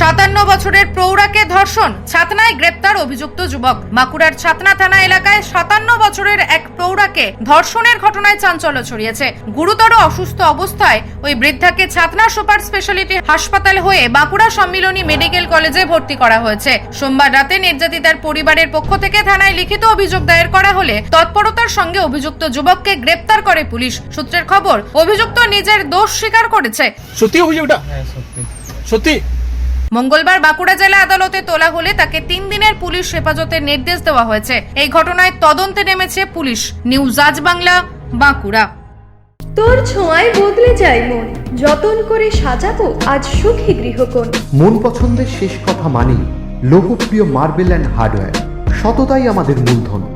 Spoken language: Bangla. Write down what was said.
সাতান্ন বছরের প্রৌঢ়াকে ধর্ষণ ছাতনায় গ্রেপ্তার অভিযুক্ত যুবক। বাঁকুড়ার ছাতনা থানা এলাকায় সাতান্ন বছরের এক প্রৌঢ়াকে ধর্ষণের ঘটনায় চাঞ্চল্য ছড়িয়েছে। গুরুতর অসুস্থ অবস্থায় ওই বৃদ্ধাকে ছাতনা সুপার স্পেশালিটি হাসপাতাল হয়ে বাঁকুড়া সম্মিলনী মেডিকেল কলেজে ভর্তি করা হয়েছে। সোমবার রাতে নির্যাতিতার পরিবারের পক্ষ থেকে থানায় লিখিত অভিযোগ দায়ের করা হলে তৎপরতার সঙ্গে অভিযুক্ত যুবককে গ্রেপ্তার করে পুলিশ। সূত্রের খবর অভিযুক্ত নিজের দোষ স্বীকার করেছে। সত্যি অভিযোগটা? হ্যাঁ সত্যি। সত্যি? মঙ্গলবার বাঁকুড়া জেলা আদালতে তোলা হলে তাকে তিন দিনের পুলিশ হেফাজতের নির্দেশ দেওয়া হয়েছে। এই ঘটনায় তদন্তে নেমেছে পুলিশ। নিউজ আজ বাংলা বাঁকুড়া। তোর ছোঁয়ায় বদলে যায় মন। যতন করে সাজাবো আজ সুখী গৃহকোণ। মন পছন্দের শেষ কথা মানি লোকপ্রিয় মার্বেল অ্যান্ড হার্ডওয়্যার। সততাই আমাদের মূলধন।